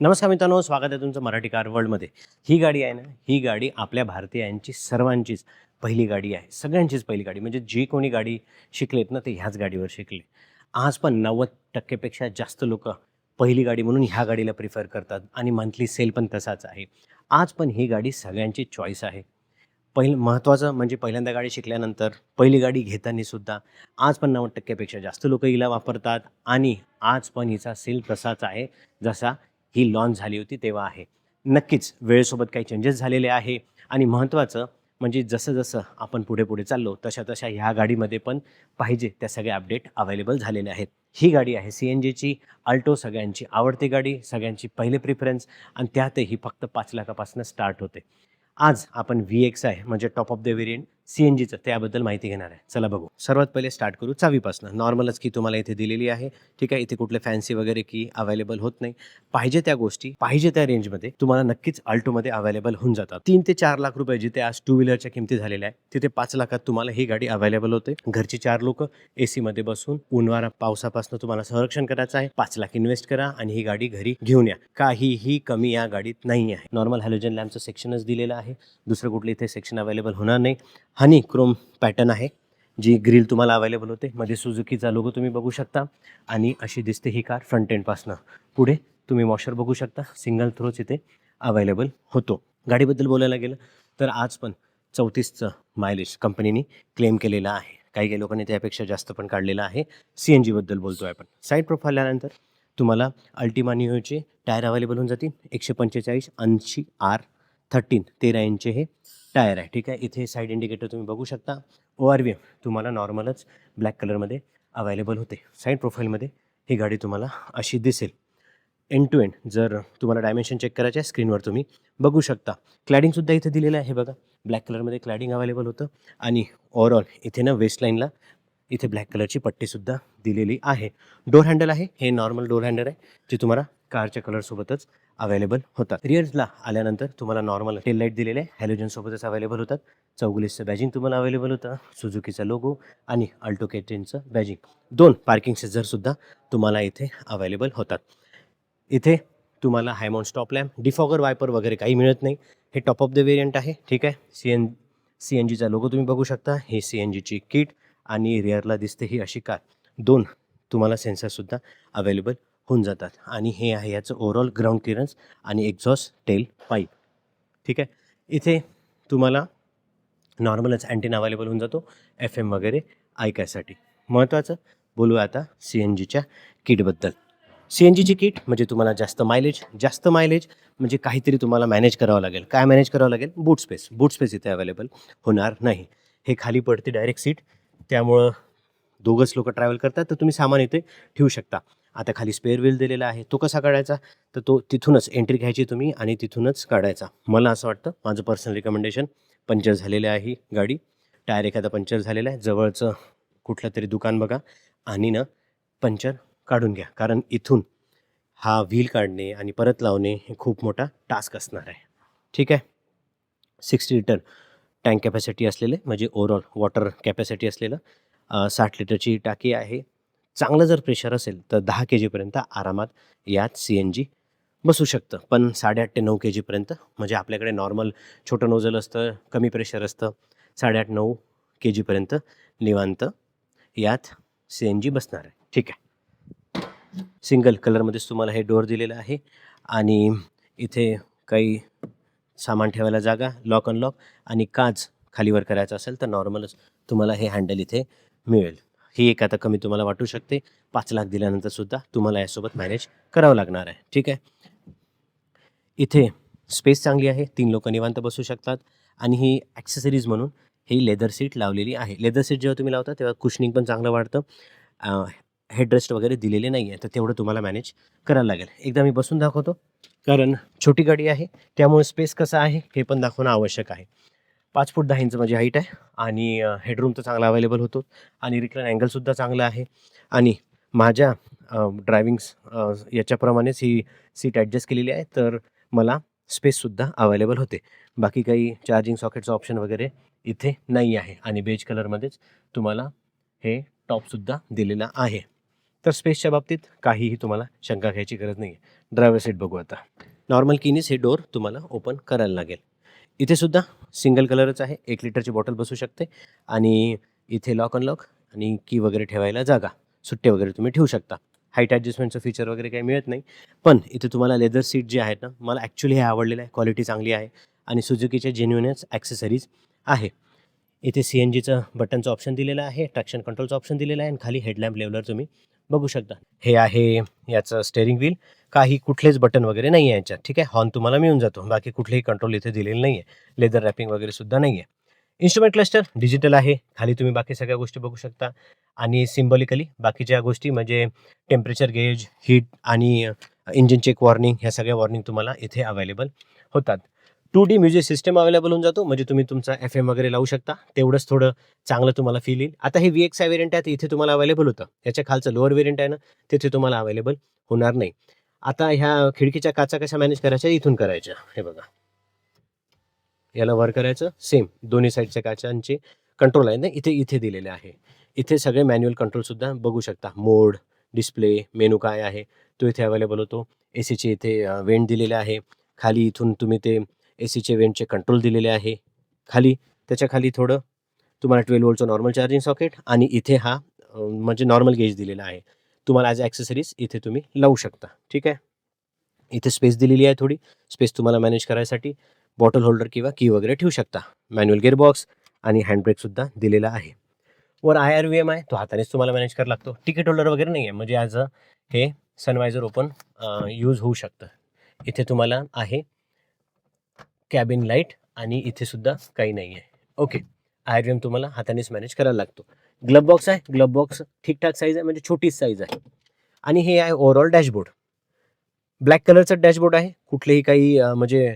नमस्कार मित्रांनो स्वागत आहे तुमचं मराठी कार वर्ल्डमध्ये ही गाडी आहे ना ही गाडी आपल्या भारतीयांची सर्वांचीच पहिली गाडी आहे सगळ्यांचीच पहिली गाडी. म्हणजे जी कोणी गाडी शिकलेत ना ते ह्याच गाडीवर शिकले. आज पण नव्वद टक्केपेक्षा जास्त लोक पहिली गाडी म्हणून ह्या गाडीला प्रिफर करतात आणि मंथली सेल पण तसाच आहे. आज पण ही गाडी सगळ्यांची चॉईस आहे. पहिलं महत्त्वाचं म्हणजे पहिल्यांदा गाडी शिकल्यानंतर पहिली गाडी घेताना सुद्धा आज पण नव्वद टक्क्यापेक्षा जास्त लोक हिला वापरतात आणि आज पण हिचा सेल तसाच आहे जसा ही लॉन्च झाली होती तेव्हा आहे. नक्कीच वेळेसोबत काही चेंजेस झालेले आहे. आणि महत्त्वाचं म्हणजे जसं जसं आपण पुढे पुढे चाललो तशा तशा ह्या गाडीमध्ये पण पाहिजे त्या सगळ्या अपडेट अवेलेबल झालेल्या आहेत. ही गाडी आहे सी एन जीची अल्टो सगळ्यांची आवडती गाडी सगळ्यांची पहिले प्रिफरन्स आणि त्यातही फक्त पाच लाखापासून स्टार्ट होते. आज आपण व्ही एक्स आहे म्हणजे top of the variant C N जीचं. त्याबद्दल माहिती घेणार आहे. चला बघू. सर्वात पहिले स्टार्ट करू. चावीपासून. नॉर्मलच की तुम्हाला इथे दिलेली आहे. ठीक आहे? इथे कुठले फॅन्सी वगैरे की अवेलेबल होत नाही. पाहिजे त्या गोष्टी पाहिजे त्या रेंजमध्ये तुम्हाला नक्कीच अल्टोमध्ये अवेलेबल होऊन जातात. तीन ते चार लाख रुपये जिथे आज टू व्हीलरच्या किमती झालेल्या आहे तिथे पाच लाखात तुम्हाला ही गाडी अवेलेबल होते. घरची चार लोक ए मध्ये बसून उन्हाळा पावसापासून तुम्हाला संरक्षण करायचं आहे. पाच लाख इन्व्हेस्ट करा आणि ही गाडी घरी घेऊन या. काहीही कमी या गाडीत नाही आहे नॉर्मल हॅलोजन लॅम्पचं सेक्शनच दिलेलं आहे. दुसरं कुठलं इथे सेक्शन अवेलेबल होणार नाही. हनी क्रोम पॅटर्न आहे जी ग्रिल तुम्हाला अवेलेबल होते. मध्ये सुझुकीचा लोगो तुम्ही बघू शकता आणि अशी दिसते ही कार फ्रंट एंडपासनं पुढे तुम्ही वॉशर बघू शकता. सिंगल थ्रोच इथे अवेलेबल होतो. गाडीबद्दल बोलायला गेलं तर आज पण चौतीसचं मायलेज कंपनीने क्लेम केलेलं आहे. काही काही लोकांनी त्यापेक्षा जास्त पण काढलेलं आहे. सी एन जीबद्दल बोलतो आहे आपण. साईड प्रोफाईल आल्यानंतर तुम्हाला अल्टिमा निओचे टायर अवेलेबल होऊन जातील. एकशे पंचेचाळीस ऐंशी आर थर्टीन तेरा इंच हे टायर आहे ठीक आहे? इथे साईड इंडिकेटर तुम्ही बघू शकता. ओ आर व्ही एम तुम्हाला नॉर्मलच ब्लॅक कलरमध्ये अवेलेबल होते. साईड प्रोफाईलमध्ये ही गाडी तुम्हाला अशी दिसेल. एंड टू एंड जर तुम्हाला डायमेन्शन चेक करायचे आहे स्क्रीनवर तुम्ही बघू शकता. क्लॅडिंगसुद्धा इथे दिलेलं आहे बघा. ब्लॅक कलरमध्ये क्लॅडिंग अवेलेबल होतं. आणि ओवरऑल इथे ना वेस्टलाईनला इथे ब्लॅक कलरची पट्टीसुद्धा दिलेली आहे. डोर हँडल आहे. हे नॉर्मल डोर हँडल आहे जे तुम्हाला कारच्या कलरसोबतच अवेलेबल होतात. रिअर्सला आल्यानंतर तुम्हाला नॉर्मल टेल लाइट दिलेले आहे. हॅलोजनसोबतच अवेलेबल होतात. चौगुलीसचं बॅजिंग तुम्हाला अवेलेबल होतं. सुझुकीचा लोगो आणि अल्टो केटेनचं बॅजिंग दोन पार्किंग सेझरसुद्धा तुम्हाला इथे अवेलेबल होतात. इथे तुम्हाला high mount stop lamp defogger wiper वगैरे काही मिळत नाही. हे टॉप ऑफ द वेरियंट आहे. ठीक आहे? सी एन सी एन जीचा लोगो तुम्ही बघू शकता. ही सी एन जीची किट आणि रिअरला दिसते ही अशी कार दोन तुम्हाला सेन्सरसुद्धा अवेलेबल होऊन जातात. आणि हे आहे याचं ओव्हरऑल ग्राउंड क्लिअरन्स आणि एक्झॉस्ट टेल पाईप ठीक आहे? इथे तुम्हाला नॉर्मलच अँटीना अवेलेबल होऊन जातो एफ एम वगैरे ऐकायसाठी. महत्त्वाचं बोलूया आता सी एन जीच्या किटबद्दल सी एन जीची किट म्हणजे तुम्हाला जास्त मायलेज जास्त मायलेज म्हणजे काहीतरी तुम्हाला मॅनेज करावं लागेल. काय मॅनेज करावं लागेल? बूट स्पेस बूट स्पेस इथे अवेलेबल होणार नाही. हे खाली पडते डायरेक्ट सीट त्यामुळं दोघंच लोक ट्रॅव्हल करतात. तर तुम्ही सामान इथे ठेवू शकता. आता खाली स्पेअर व्हील दिलेला आहे. तो कसा काढायचा? तर तो तिथूनच एंट्री घ्यायची तुम्ही आणि तिथूनच काढायचा. मला असं वाटतं माझं पर्सनल रिकमेंडेशन पंक्चर झालेलं आहे ही गाडी. टायर एखादा पंक्चर झालेला आहे. जवळचं कुठलं तरी दुकान बघा आणि ना पंक्चर काढून घ्या. कारण इथून हा व्हील काढणे आणि परत लावणे हे खूप मोठा टास्क असणार आहे. ठीक आहे? सिक्स्टी लिटर टँक कॅपॅसिटी असलेले म्हणजे ओवरऑल वॉटर कॅपॅसिटी असलेलं साठ लिटरची टाकी आहे. चांगलं जर प्रेशर असेल तर दहा के जीपर्यंत आरामात यात सी एन जी बसू शकतं. पण साडेआठ ते नऊ के जीपर्यंत म्हणजे आपल्याकडे नॉर्मल छोटं नोझल असतं कमी प्रेशर असतं साडेआठ नऊ के जीपर्यंत निवांत यात सी एन जी बसणार आहे. ठीक आहे. सिंगल कलरमध्येच तुम्हाला हे डोअर दिलेलं आहे. आणि इथे काही सामान ठेवायला जागा लॉक अनलॉक आणि काच खालीवर करायचं असेल तर नॉर्मलच तुम्हाला हे हँडल इथे मिळेल. ही एक आता कमी तुम्हाला वाटू शकते. पाच लाख दिल्यानंतर सुद्धा तुम्हाला यासोबत मॅनेज करावं लागणार आहे. ठीक आहे? इथे स्पेस चांगली आहे. तीन लोक निवांत बसू शकतात. आणि ही ॲक्सेसरीज म्हणून ही लेदर सीट लावलेली आहे. लेदर सीट जेव्हा तुम्ही लावता तेव्हा कुशनिंग पण चांगलं वाढतं. हेडरेस्ट वगैरे दिलेले नाही आहे तर तेवढं तुम्हाला मॅनेज करायला लागेल. एकदा मी बसून दाखवतो. कारण छोटी गाडी आहे. त्यामुळे स्पेस कसा आहे हे पण दाखवणं आवश्यक आहे. पाच फूट दहा इंच माझी हाईट आहे. आणि हेडरूम तर चांगला अवेलेबल होतो आणि रिक्लाईन अँगलसुद्धा चांगलं आहे. आणि माझ्या ड्रायविंग्स याच्याप्रमाणेच ही सीट ॲडजस्ट केलेली आहे. तर मला स्पेससुद्धा अवेलेबल होते. बाकी काही चार्जिंग सॉकेटचं ऑप्शन वगैरे इथे नाही आहे. आणि बेज कलरमध्येच तुम्हाला हे टॉपसुद्धा दिलेलं आहे. तर स्पेसच्या बाबतीत काहीही तुम्हाला शंका घ्यायची गरज नाही आहे ड्रायव्हर सीट बघू आता. नॉर्मल किनीस हे डोअर तुम्हाला ओपन करायला लागेल. इथेसुद्धा सिंगल कलरच आहे. एक लिटरची बॉटल बसू शकते. आणि इथे लॉक अनलॉक आणि की वगैरे ठेवायला जागा. सुट्टे वगैरे तुम्ही ठेवू शकता. हाईट ॲडजस्टमेंटचं फीचर वगैरे काही मिळत नाही. पण इथे तुम्हाला लेदर सीट जे आहेत ना मला ॲक्च्युली हे आवडलेलं आहे. क्वालिटी चांगली आहे. आणि सुझुकीचे जेन्युनच ॲक्सेसरीज आहे. इथे सी एन जीचं बटनचं ऑप्शन दिलेलं आहे. ट्रॅक्शन कंट्रोलचं ऑप्शन दिलेलं आहे. आणि खाली हेडलॅम्प लेवलर तुम्ही बघू शकता. हे आहे याचं स्टेअरिंग व्हील काही कुठलेच बटन वगैरे नाही आहे याच्यात ठीक आहे? हॉर्न तुम्हाला मिळून जातो. बाकी कुठलेही कंट्रोल इथे दिलेलं नाही आहे लेदर रॅपिंग वगैरे सुद्धा नाही आहे इन्स्ट्रुमेंट क्लस्टर डिजिटल आहे. खाली तुम्ही बाकी सगळ्या गोष्टी बघू शकता. आणि सिम्बॉलिकली बाकीच्या गोष्टी म्हणजे टेम्परेचर गेज हीट आणि इंजिन चेक वॉर्निंग ह्या सगळ्या वॉर्निंग तुम्हाला इथे अवेलेबल होतात. Two D music system available होऊन जातो. म्हणजे तुम्ही तुमचा एफ एम वगैरे लावू शकता. तेवढंच थोडं चांगलं तुम्हाला फील येईल. आता हे व्ही एक्स आय वेरियंट आहे ते इथे तुम्हाला अवेलेबल होतं. याच्या खालचं लोअर वेरियंट आहे ना तिथे तुम्हाला अवेलेबल होणार नाही. आता ह्या खिडकीच्या काचा कशा मॅनेज करायच्या? इथून करायच्या. हे बघा. याला वर करायचं. सेम दोन्ही साईडच्या काचांचे कंट्रोल आहे ना इथे इथे दिलेले आहे. इथे सगळे मॅन्युअल कंट्रोलसुद्धा बघू शकता. मोड डिस्प्ले मेनू काय आहे तो इथे अवेलेबल होतो. ए सीचे इथे वेंट दिलेले आहे. खाली इथून तुम्ही ते ए सीचे वेंटचे कंट्रोल दिलेले आहे. खाली त्याच्याखाली थोडं तुम्हाला ट्वेल्व वोल्टचं नॉर्मल चार्जिंग सॉकेट आणि इथे हा म्हणजे नॉर्मल गेज दिलेला आहे. तुम्हाला ॲज ॲक्सेसरीज इथे तुम्ही लावू शकता. ठीक आहे? इथे स्पेस दिलेली आहे थोडी. स्पेस तुम्हाला मॅनेज करायसाठी बॉटल होल्डर किंवा की वगैरे ठेवू शकता. मॅन्युअल गेअरबॉक्स आणि हँडब्रेकसुद्धा दिलेला आहे. वर आय आर व्ही एम आहे. तो हातानेच तुम्हाला मॅनेज करायला लागतो. तिकीट होल्डर वगैरे नाही आहे म्हणजे ॲज अ हे सनवायझर ओपन यूज होऊ शकतं. इथे तुम्हाला आहे कॅबिन लाइट आणि इथे सुद्धा काही नाही आहे okay I R V M तुम्हाला हातानेच मॅनेज करायला लागतो. ग्लब बॉक्स आहे. ग्लब बॉक्स ठीकठाक साईज आहे म्हणजे छोटीच साईज आहे. आणि हे आहे ओव्हरऑल डॅशबोर्ड ब्लॅक कलरचं डॅशबोर्ड आहे. कुठलेही काही म्हणजे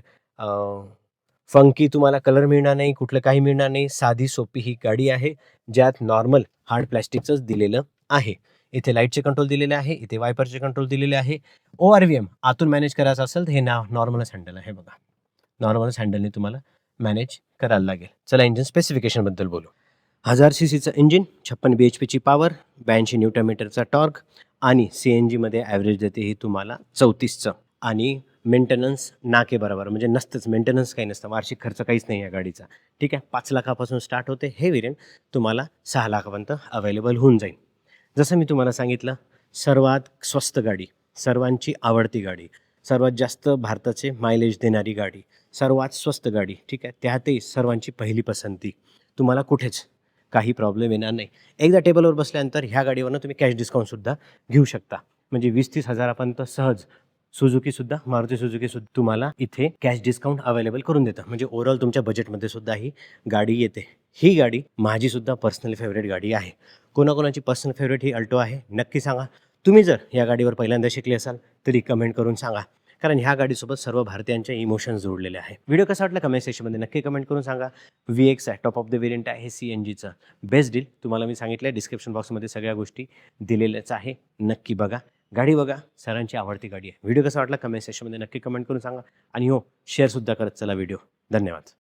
फंकी तुम्हाला कलर मिळणार नाही कुठलं काही मिळणार नाही. साधी सोपी ही गाडी आहे ज्यात नॉर्मल हार्ड प्लॅस्टिकचंच दिलेलं आहे. इथे लाईटचे कंट्रोल दिलेले आहे इथे वायपरचे कंट्रोल दिलेले आहे. ओ आर व्ही एम आतून मॅनेज करायचं असेल तर हे ना नॉर्मलच हँडल आहे बघा. नॉर्मलच हँडलने तुम्हाला मॅनेज करायला लागेल. चला इंजिन स्पेसिफिकेशनबद्दल बोलू. हजार सी सीचं इंजिन छप्पन बी एच पीची पॉवर ब्याऐंशी न्यूटमीटरचा टॉर्क आणि सी एन जीमध्ये ॲव्हरेज देते ही तुम्हाला चौतीसचं. आणि मेंटेनन्स नाके बरोबर म्हणजे नसतंच मेंटेनन्स काही नसतं वार्षिक खर्च काहीच नाही या गाडीचा. ठीक आहे? पाच लाखापासून स्टार्ट होते. हे वेरियंट तुम्हाला सहा लाखापर्यंत अवेलेबल होऊन जाईल. जसं मी तुम्हाला सांगितलं सर्वात स्वस्त गाडी सर्वांची आवडती गाडी सर्वात जास्त भारताचे मायलेज देणारी गाडी सर्वात स्वस्त गाडी ठीक आहे? त्यातही सर्वांची पहिली पसंती. तुम्हाला कुठेच काही प्रॉब्लेम येणार नाही. एकदा टेबलवर बसल्यानंतर ह्या गाडीवरनं तुम्ही कॅश डिस्काउंटसुद्धा घेऊ शकता. म्हणजे वीस तीस हजारापर्यंत सहज सुझुकीसुद्धा मारुती सुझुकीसुद्धा तुम्हाला इथे कॅश डिस्काउंट अवेलेबल करून देतं. म्हणजे ओव्हरऑल तुमच्या बजेटमध्ये सुद्धा ही गाडी येते. ही गाडी माझीसुद्धा पर्सनल फेवरेट गाडी आहे. कोणाकोणाची पर्सनल फेवरेट ही अल्टो आहे? नक्की सांगा. तुम्ही जर या गाडीवर पहिल्यांदा शिकले असाल तरी कमेंट करून सांगा. कारण ह्या गाडीसोबत सर्व भारतीयांच्या इमोशन्स जोडलेले आहे. व्हिडिओ कसा वाटला? कमेंट सेक्शनमध्ये नक्की कमेंट करून सांगा. व्ही एक्स आहे टॉप ऑफ द वेरियंट आहे सी एन जीचं बेस्ट डील तुम्हाला मी सांगितलं आहे डिस्क्रिप्शन बॉक्समध्ये सगळ्या गोष्टी दिलेल्याच आहे. नक्की बघा. गाडी बघा. सरांची आवडती गाडी आहे. व्हिडिओ कसा वाटला? कमेंट सेक्शनमध्ये नक्की कमेंट करून सांगा. आणि हो शेअरसुद्धा करत चला व्हिडिओ धन्यवाद.